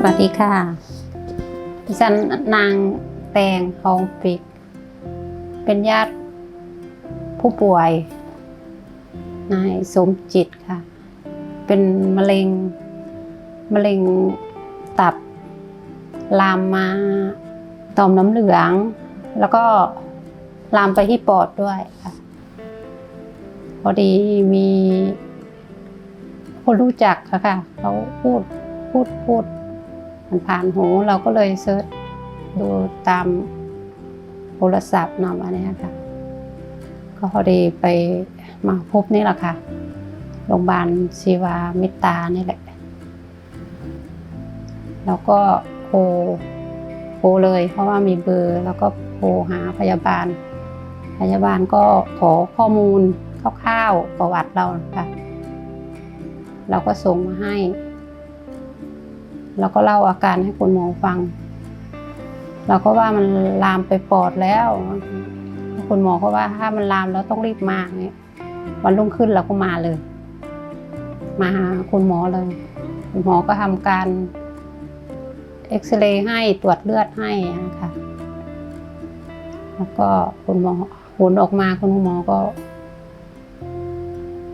สวัสดีค่ะ ดิฉันนางแตงทองปิก เป็นญาติผู้ป่วย นายสมจิตค่ะ เป็นมะเร็ง มะเร็งตับ ลามมาต่อมน้ำเหลือง แล้วก็ลามไปที่ปอดด้วยค่ะ พอดีมีคนรู้จักค่ะเขาพูดพูดพูด มันผ่านหูเราก็เลยเซิร์ชดูตามโทรศัพท์นำอันเนี้ยค่ะ ก็พอดีไปมาพบนี่แหละค่ะ โรงพยาบาลชีวามตตานี่แหละ แล้วก็โทรโทรเลย เพราะว่ามีเบอร์แล้วก็โทรหาพยาบาล พยาบาลก็ขอข้อมูลคร่าวๆประวัติเราค่ะ เราก็ส่งมาให้ แล้วก็เล่าอาการให้คุณหมอฟัง เราก็ว่ามันลามไปปอดแล้ว คุณหมอก็ว่าถ้ามันลามแล้วต้องรีบมาเนี่ยวันรุ่งขึ้นเราก็มาเลย มาหาคุณหมอเลย คุณหมอก็ทำการเอ็กซเรย์ให้ตรวจเลือดให้นะคะแล้วก็คุณหมอผลออกมาคุณหมอก็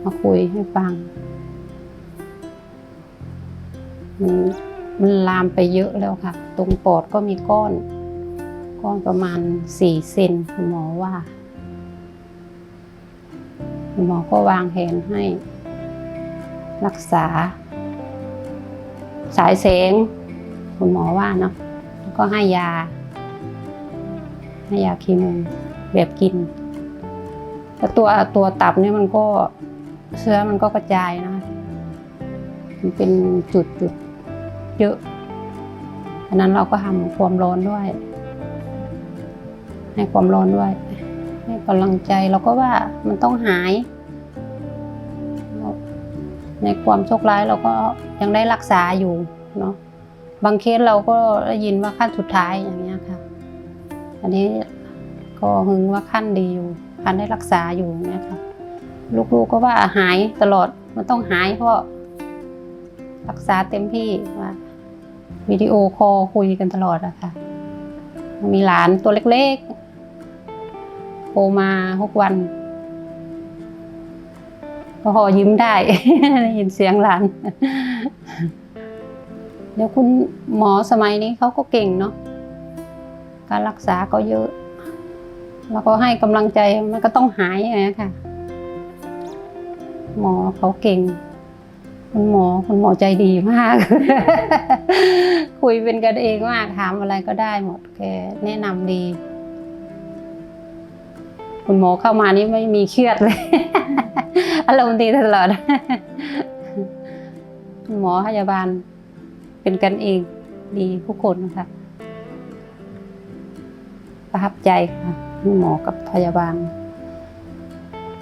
มาคุยให้ฟังมัน มันลามไปเยอะแล้วค่ะ ตรงปอดก็มีก้อน ก้อนประมาณสี่เซนคุณหมอว่าคุณหมอก็วางแผนให้ รักษา สายแสงคุณหมอว่าเนาะแล้วก็ให้ยา ให้ยาคีโมแบบกินแล้วตัวตัวตับเนี่ยมันก็เชื้อมันก็กระจายนะคะมันเป็นจุดจุด เยอะฉะนั้นเราก็ทำความร้อนด้วย ให้ความร้อนด้วย ให้กำลังใจเราก็ว่ามันต้องหาย ในความโชคร้ายเราก็ยังได้รักษาอยู่เนาะบางเคสเราก็ได้ยินว่าขั้นสุดท้ายอย่างเงี้ยค่ะ อันนี้ก็หึงว่าขั้นดีอยู่ขั้นได้รักษาอยู่อย่างเงี้ยค่ะ ลูกๆก็ว่าหายตลอดมันต้องหายเพราะ รักษาเต็มที่ว่าวิดีโอคอลคุยกันตลอดอะค่ะ มีหลานตัวเล็กๆโทรมาทุกวันพอยิ้มได้ได้ยินเสียงหลาน เดี๋ยวคุณหมอสมัยนี้เขาก็เก่งเนาะการรักษาก็เยอะ แล้วก็ให้กำลังใจมันก็ต้องหายอย่างนี้ค่ะ หมอเขาเก่ง คุณหมอคุณหมอใจดีมาก คุยเป็นกันเองมากถามอะไรก็ได้หมดแกแนะนำดี คุณหมอเข้ามานี่ไม่มีเครียดเลย อารมณ์ดีตลอด คุณหมอพยาบาล เป็นกันเองดีทุกคนค่ะประทับใจค่ะคุณหมอกับพยาบาล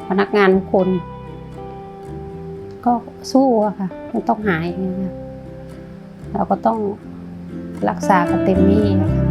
พนักงานทุกคน ก็สู้อะค่ะ มันต้องหายเราก็ต้องรักษากันเต็มที่ค่ะ